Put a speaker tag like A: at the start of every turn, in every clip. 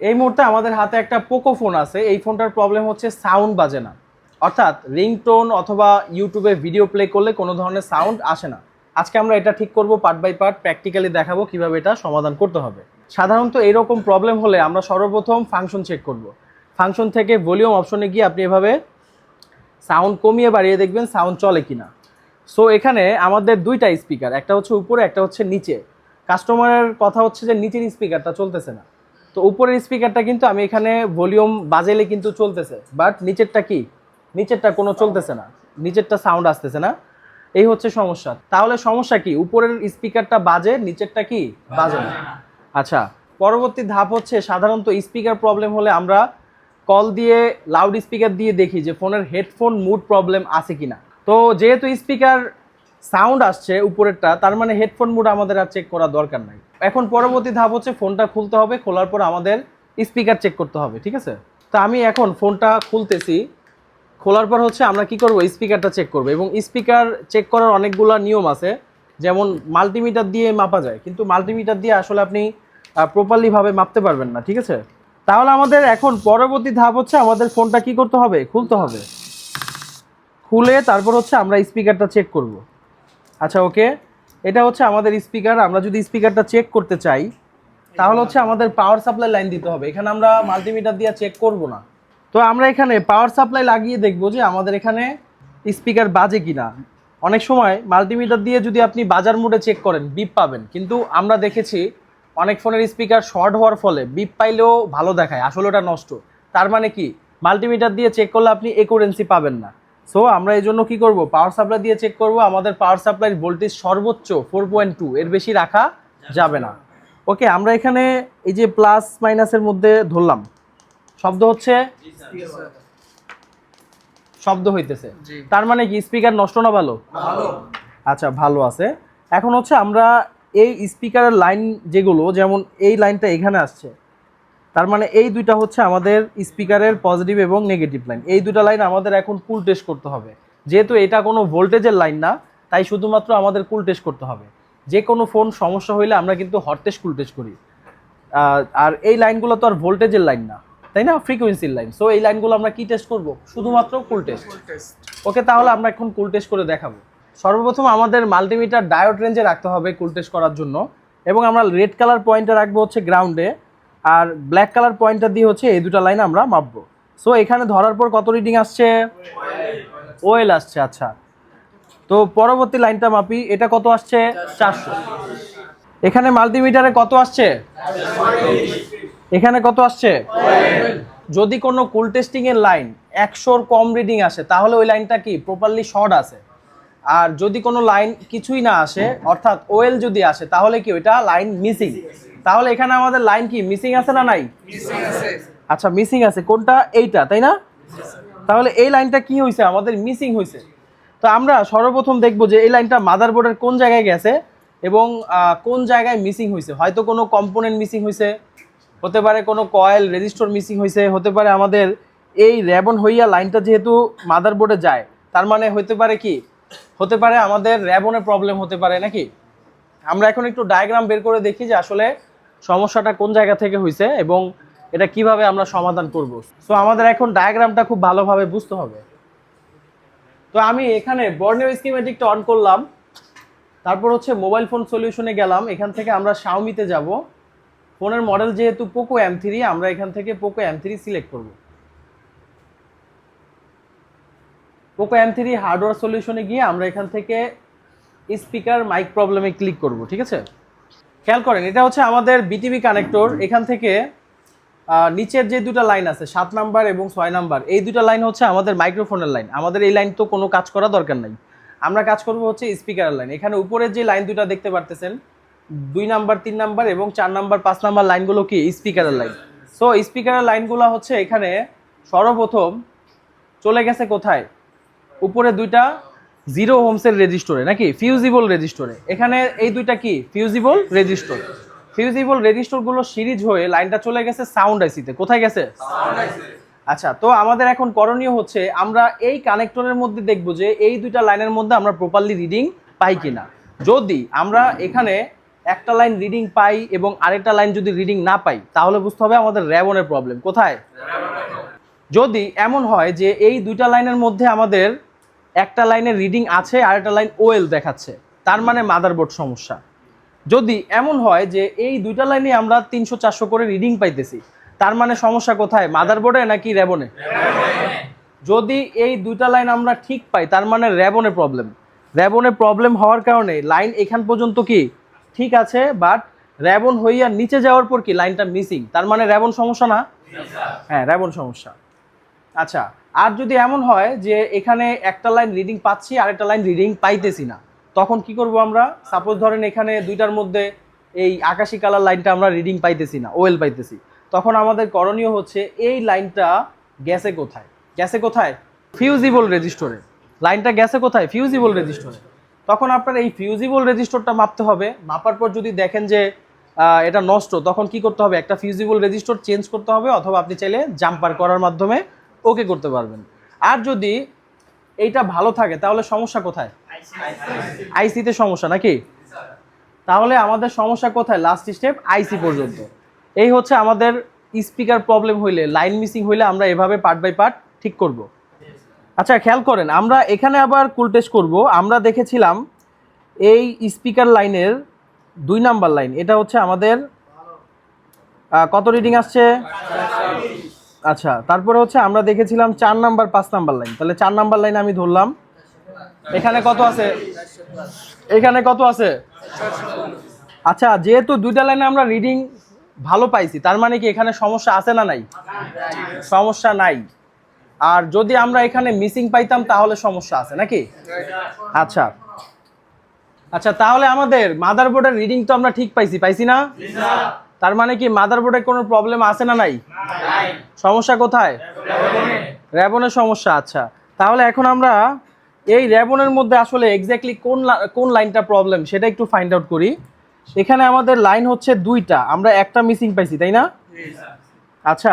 A: এই মুহূর্তে আমাদের হাতে একটা পোকো ফোন আছে। এই ফোনটার প্রবলেম হচ্ছে সাউন্ড বাজে না। অর্থাৎ রিংটোন অথবা ইউটিউবে ভিডিও প্লে করলে কোনো ধরনের সাউন্ড আসে না। আজকে আমরা এটা ঠিক করব পার্ট বাই পার্ট প্র্যাকটিক্যালি দেখাবো কীভাবে এটা সমাধান করতে হবে। সাধারণত এরকম প্রবলেম হলে আমরা সর্বপ্রথম ফাংশন চেক করব। ফাংশন থেকে ভলিউম অপশনে গিয়ে আপনি এভাবে সাউন্ড কমিয়ে বাড়িয়ে দেখবেন সাউন্ড চলে কিনা। সো এখানে আমাদের দুইটা স্পিকার একটা হচ্ছে উপরে, একটা হচ্ছে নিচে। কাস্টমারের কথা হচ্ছে যে, নিচের স্পিকারটা চলতেছে না। তো উপরের স্পিকারটা কিন্তু আমি এখানে ভলিউম বাজাইলে কিন্তু চলতেছে। বাট নিচেরটা কি? নিচেরটা কোনো চলতেছে না। নিচেরটা সাউন্ড আসতেছে না। এই হচ্ছে সমস্যা। তাহলে সমস্যা কি? উপরের স্পিকারটা বাজে, নিচেরটা কি? বাজে না। আচ্ছা পরবর্তী ধাপ হচ্ছে সাধারণত স্পিকার প্রবলেম হলে আমরা কল দিয়ে লাউড স্পিকার দিয়ে দেখি যে ফোনের হেডফোন মুড প্রবলেম আছে কিনা। তো যেহেতু স্পিকার সাউন্ড আসছে উপরেরটা, তার মানে হেডফোন মুড আমাদের আর চেক করা দরকার নাই। এখন পরবর্তী ধাপ হচ্ছে ফোনটা খুলতে হবে, খোলার পর আমাদের স্পিকার চেক করতে হবে, ঠিক আছে? তো আমি এখন ফোনটা খুলতেছি, খোলার পর হচ্ছে আমরা কি করব? স্পিকারটা চেক করব এবং স্পিকার চেক করার অনেকগুলো নিয়ম আছে, যেমন মাল্টিমিটার দিয়ে মাপা যায়, কিন্তু মাল্টিমিটার দিয়ে আসলে আপনি প্রপারলি ভাবে মাপতে পারবেন না, ঠিক আছে? তাহলে আমাদের এখন পরবর্তী ধাপ হচ্ছে আমাদের ফোনটা কি করতে হবে? খুলতে হবে। খুলে তারপর হচ্ছে আমরা স্পিকারটা চেক করব। আচ্ছা ওকে এটা হচ্ছে আমাদের স্পিকার আমরা যদি স্পিকারটা চেক করতে চাই, তাহলে হচ্ছে আমাদের পাওয়ার সাপ্লাই লাইন দিতে হবে। এখানে আমরা মাল্টিমিটার দিয়ে চেক করব না। তো আমরা এখানে পাওয়ার সাপ্লাই লাগিয়ে দেখব যে আমাদের এখানে স্পিকার বাজে কিনা। অনেক সময় মাল্টিমিটার দিয়ে যদি আপনি বাজার মোডে চেক করেন বিপ পাবেন। কিন্তু আমরা দেখেছি অনেক ফোনের স্পিকার শর্ট হওয়ার ফলে বিপ পাইলেও ভালো দেখায়, আসলে ওটা নষ্ট। তার মানে কি? মাল্টিমিটার দিয়ে চেক করলে আপনি একুরেন্সি পাবেন না। সো আমরা এই জন্য কি করব? পাওয়ার সাপ্লাই দিয়ে চেক করব আমাদের পাওয়ার সাপ্লাইয়ের ভোল্টেজ সর্বোচ্চ ফোর পয়েন্ট টু এর বেশি রাখা যাবে না। ওকে আমরা এখানে এই যে প্লাস মাইনাসের মধ্যে ধরলাম। শব্দ হচ্ছে? শব্দ হইতেছে। তার মানে কি স্পিকার নষ্ট না ভালো? আচ্ছা ভালো আছে। এখন হচ্ছে আমরা এই স্পিকারের লাইন যেগুলো যেমন এই লাইনটা এখানে আসছে তার মানে এই দুইটা হচ্ছে আমাদের স্পিকারের পজিটিভ এবং নেগেটিভ লাইন। এই দুটা লাইন আমাদের এখন কুল টেস্ট করতে হবে। যেহেতু এটা কোনো ভোল্টেজের লাইন না তাই শুধুমাত্র আমাদের কুল টেস্ট করতে হবে। যে কোনো ফোন সমস্যা হইলে আমরা কিন্তু হট টেস্ট কুল টেস্ট করি। আর এই লাইনগুলো তো আর ভোল্টেজের লাইন না তাই না? ফ্রিকোয়েন্সির লাইন। সো এই লাইনগুলো আমরা কি টেস্ট করব? শুধুমাত্র কুল টেস্ট ওকে তাহলে আমরা এখন কুল টেস্ট করে দেখাবো। সর্বপ্রথম আমাদের মাল্টিমিটার ডায়োড রেঞ্জে রাখতে হবে কুল টেস্ট করার জন্য। এবং আমরা রেড কালার পয়েন্টটা রাখব হচ্ছে গ্রাউন্ডে আর ব্ল্যাক কালার পয়েন্টটা দিয়ে হচ্ছে এই দুটো লাইন আমরা মাপবো। সো এখানে ধরার পর কত রিডিং আসছে? ওয়েল আসছে আচ্ছা। তো পরবর্তী লাইনটা মাপি, এটা কত আসছে? চারশো। এখানে মাল্টিমিটারে কত আসছে? এখানে কত আসছে? যদি কোনো কুল টেস্টিং এর লাইন একশোর কম রিডিং আসে, তাহলে ওই লাইনটা কি? প্রপারলি শর্ট আছে আর যদি কোনো লাইন কিছুই না আসে, অর্থাৎ ওয়েল যদি আসে, তাহলে কি ওইটা লাইন মিসিং তাহলে এখানে আমাদের লাইন কি? মিসিং আছে না নাই? আচ্ছা মিসিং আছে। কোনটা? এইটা, তাই না? তাহলে এই লাইনটা কি হয়েছে আমাদের মিসিং হয়েছে তো আমরা সর্বপ্রথম দেখব যে এই লাইনটা মাদারবোর্ডের কোন জায়গায় গেছে এবং কোন জায়গায় মিসিং হয়েছে হয়তো কোনো কম্পোনেন্ট মিসিং হয়েছে হতে পারে কোনো কয়েল রেজিস্টর মিসিং হয়েছে হতে পারে আমাদের এই র্যাবন হইয়া লাইনটা যেহেতু মাদারবোর্ডে যায়, তার মানে হতে পারে কি? হতে পারে আমাদের র্যাবনের প্রবলেম হতে পারে, নাকি? আমরা এখন একটু ডায়াগ্রাম বের করে দেখি যে আসলে সমস্যাটা কোন জায়গা থেকে হয়েছে এবং এটা কীভাবে আমরা সমাধান করব? সো আমাদের এখন ডায়াগ্রামটা খুব ভালোভাবে বুঝতে হবে। তো আমি এখানে বর্ণীয় স্কিমেটিকটা অন করলাম। তারপর হচ্ছে মোবাইল ফোন সলিউশনে গেলাম। এখান থেকে আমরা শাওমিতে যাব। ফোনের মডেল যেহেতু পোকো এম থ্রি আমরা এখান থেকে পোকো এম থ্রি সিলেক্ট করব। পোকো এম থ্রি হার্ডওয়্যার সলিউশনে গিয়ে আমরা এখান থেকে স্পিকার মাইক প্রবলেমে ক্লিক করব, ঠিক আছে? খেয়াল করেন, এটা হচ্ছে আমাদের বিটিভি কানেক্টর এখান থেকে নিচের যে দুটো লাইন আছে, সাত নাম্বার এবং ছয় নাম্বার, এই দুটো লাইন হচ্ছে আমাদের মাইক্রোফোনের লাইন আমাদের এই লাইন তো কোনো কাজ করা দরকার নাই। আমরা কাজ করব হচ্ছে স্পিকারের লাইন এখানে উপরের যে লাইন দুটো দেখতে পারতেছেন, দুই নাম্বার, তিন নাম্বার এবং চার নাম্বার, পাঁচ নাম্বার লাইনগুলো কি স্পিকারের লাইন সো স্পিকারের লাইনগুলো হচ্ছে এখানে সর্বপ্রথম চলে গেছে কোথায়? উপরে দুইটা জিরো হোমসের রেজিস্টরে নাকি? ফিউজিবল রেজিস্টরে এখানে এই দুইটা কি? ফিউজিবল রেজিস্টর ফিউজিবল রেজিস্টরগুলো সিরিজ হয়ে লাইনটা চলে গেছে সাউন্ড আইসিতে কোথায় গেছে? আচ্ছা তো আমাদের এখন করণীয় হচ্ছে আমরা এই কানেক্টরের মধ্যে দেখব যে এই দুইটা লাইনের মধ্যে আমরা প্রপারলি রিডিং পাই কিনা। যদি আমরা এখানে একটা লাইন রিডিং পাই এবং আরেকটা লাইন যদি রিডিং না পাই তাহলে বুঝতে হবে আমাদের র্যাবনের প্রবলেম কোথায়? যদি এমন হয় যে এই দুইটা লাইনের মধ্যে আমাদের একটা লাইনের রিডিং আছে আর একটা লাইন ওয়েল দেখাচ্ছে। তার মানে মাদারবোর্ড সমস্যা। যদি এমন হয় যে এই দুইটা লাইনে আমরা তিনশো চারশো করে রিডিং পাইতেছি, তার মানে সমস্যা কোথায়? মাদারবোর্ডে নাকি র্যাবনে যদি এই দুইটা লাইন আমরা ঠিক পাই, তার মানে র্যাবনে প্রবলেম র্যাবনে প্রবলেম হওয়ার কারণে লাইন এখান পর্যন্ত কি? ঠিক আছে বাট র্যাবন হইয়া নিচে যাওয়ার পর কি লাইনটা মিসিং তার মানে র্যাবন সমস্যা না? হ্যাঁ র্যাবন সমস্যা। আচ্ছা আর যদি এমন হয় যে এখানে একটা লাইন রিডিং পাচ্ছি আর একটা লাইন রিডিং পাইতেছি না, তখন কি করব আমরা? সাপোজ ধরেন এখানে দুইটার মধ্যে এই আকাশি কালার লাইনটা আমরা রিডিং পাইতেছি না ওয়েল পাইতেছি। তখন আমাদের করণীয় হচ্ছে এই লাইনটা গ্যাসে কোথায়? গ্যাসে কোথায়? ফিউজিবল রেজিস্টরে লাইনটা গ্যাসে কোথায়? ফিউজিবল রেজিস্টরে তখন আপনার এই ফিউজিবল রেজিস্টরটা মাপতে হবে। মাপার পর যদি দেখেন যে এটা নষ্ট, তখন কি করতে হবে? একটা ফিউজিবল রেজিস্টর চেঞ্জ করতে হবে, অথবা আপনি চাইলে জাম্পার করার মাধ্যমে ওকে করতে পারবেন। আর যদি এইটা ভালো থাকে, তাহলে সমস্যা কোথায়? আইসিতে সমস্যা নাকি? তাহলে আমাদের সমস্যা কোথায়? লাস্ট স্টেপ আইসি পর্যন্ত। এই হচ্ছে আমাদের স্পিকার প্রবলেম হইলে লাইন মিসিং হইলে আমরা এভাবে পার্ট বাই পার্ট ঠিক করব। আচ্ছা খেয়াল করেন, আমরা এখানে আবার কুল টেস্ট করব। আমরা দেখেছিলাম এই স্পিকার লাইনের দুই নাম্বার লাইন এটা হচ্ছে আমাদের কত রিডিং আসছে? আচ্ছা তারপরে হচ্ছে আমরা দেখেছিলাম চার নাম্বার পাঁচ নাম্বার লাইন। তাহলে চার নাম্বার লাইন আমি ধরলাম। এখানে কত আছে? এখানে কত আছে? আচ্ছা যেহেতু দুইটা লাইনে আমরা রিডিং ভালো পাইছি তার মানে কি এখানে সমস্যা আছে না নাই? সমস্যা নাই। আর যদি আমরা এখানে মিসিং পাইতাম তাহলে সমস্যা আছে নাকি? আচ্ছা। আচ্ছা তাহলে আমাদের মাদারবোর্ডের রিডিং তো আমরা ঠিক পাইছি পাইছি না? তার মানে কি মাদারবোর্ডে কোনো প্রবলেম আছে না নাই? সমস্যা কোথায়? র্যাবনের সমস্যা আচ্ছা। তাহলে এখন আমরা এই র্যাবনের মধ্যে আসলে এক্স্যাক্টলি কোন কোন লাইনটা প্রবলেম সেটা একটু ফাইন্ড আউট করি। এখানে আমাদের লাইন হচ্ছে দুইটা। আমরা একটা মিসিং পাইছি তাই না? আচ্ছা।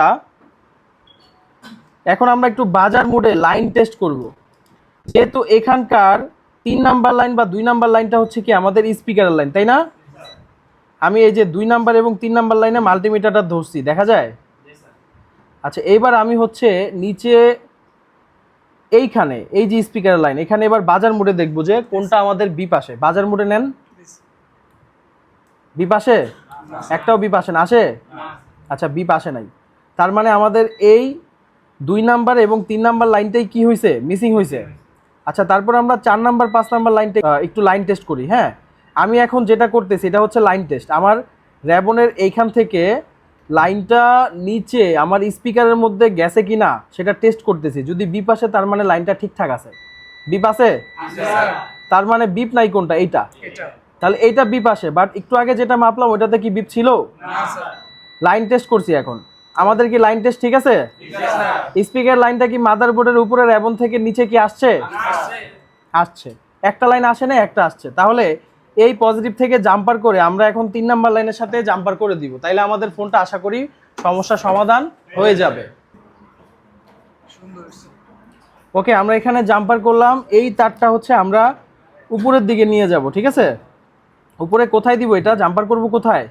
A: এখন আমরা একটু বাজার মোডে লাইন টেস্ট করব। যেহেতু এখানকার তিন নাম্বার লাইন বা দুই নাম্বার লাইনটা হচ্ছে কি আমাদের স্পিকারের লাইন তাই না? আমি এই যে দুই নাম্বার এবং তিন নাম্বার লাইনে মাল্টিমিটারটা ধরছি দেখা যায়? আচ্ছা এইবার আমি হচ্ছে নিচে এইখানে, এই যে স্পিকারের লাইন এখানে এবার বাজার মোডে দেখব যে কোনটা আমাদের বি পাশে। বাজার মোডে নেন। বি পাশে? একটাও বি পাশে না, আসে? আচ্ছা বি পাশে নাই। তার মানে আমাদের এই দুই নাম্বার এবং তিন নাম্বার লাইনটাই কি হয়েছে মিসিং হয়েছে আচ্ছা তারপর আমরা চার নাম্বার, পাঁচ নাম্বার লাইনটা একটু লাইন টেস্ট করি হ্যাঁ? আমি এখন যেটা করতেছি, এটা হচ্ছে লাইন টেস্ট আমার র্যাবনের এইখান থেকে লাইনটা নিচে আমার স্পিকারের মধ্যে গেছে কি না সেটা টেস্ট করতেছি। যদি বিপ আসে তার মানে লাইনটা ঠিকঠাক আছে। বিপ আছে তার মানে বিপ নাই কোনটা? এইটা। তাহলে এইটা বিপ আসে বাট একটু আগে যেটা মাপলাম ওইটাতে কি বিপ ছিল? লাইন টেস্ট করছি এখন। আমাদের কি লাইন টেস্ট ঠিক আছে? স্পিকার লাইনটা কি মাদারবোর্ডের উপরে র্যাবন থেকে নিচে কি আসছে। আসছে। একটা লাইন আসে না একটা আসছে। তাহলে এই পজিটিভ থেকে জাম্পার করে আমরা এখন তিন নাম্বার লাইনের সাথে জাম্পার করে দিব। তাইলে আমাদের ফোনটা আশা করি সমস্যা সমাধান হয়ে যাবে। ওকে আমরা এখানে জাম্পার করলাম। এই তারটা হচ্ছে আমরা উপরের দিকে নিয়ে যাব ঠিক আছে? উপরে কোথায় দিব এটা? জাম্পার করব কোথায়?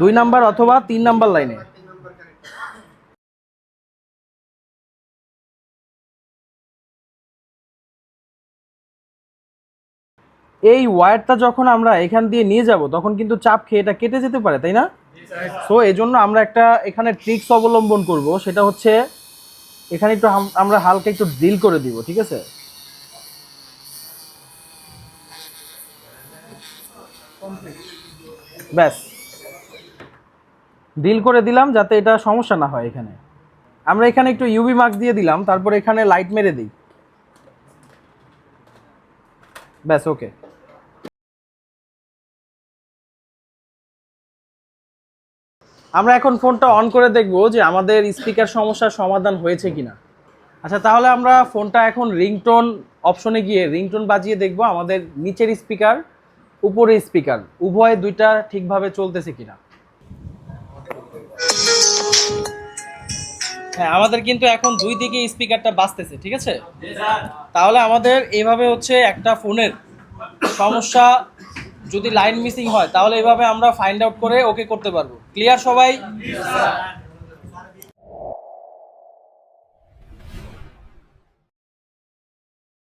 A: দুই নাম্বার অথবা তিন নাম্বার লাইনে এই ওয়্যারটা যখন আমরা এখান দিয়ে নিয়ে যাব, তখন কিন্তু চাপ খেয়ে এটা কেটে যেতে পারে, তাই না? সো এই জন্য আমরা একটা এখানে ট্রিক্স অবলম্বন করব, সেটা হচ্ছে এখানে একটু আমরা হালকা একটু ডিল করে দিব, ঠিক আছে? ব্যাস। ডিল করে দিলাম যাতে এটা সমস্যা না হয় এখানে। আমরা এখানে একটু ইউভি মার্ক দিয়ে দিলাম, তারপর এখানে লাইট মেরে দিই। ব্যাস ওকে আমরা এখন ফোনটা অন করে দেখব যে আমাদের স্পিকার সমস্যার সমাধান হয়েছে কিনা। আচ্ছা তাহলে আমরা ফোনটা এখন রিংটোন অপশনে গিয়ে রিংটোন বাজিয়ে দেখব আমাদের নিচের স্পিকার উপরের স্পিকার উভয় দুইটা ঠিকভাবে চলতেছে কিনা। হ্যাঁ আমাদের কিন্তু এখন দুই দিকে স্পিকারটা বাজতেছে, ঠিক আছে? তাহলে আমাদের এইভাবে হচ্ছে একটা ফোনের সমস্যা যদি লাইন মিসিং হয়, তাহলে এভাবে আমরা ফাইন্ড আউট করে ওকে করতে পারব। ক্লিয়ার সবাই?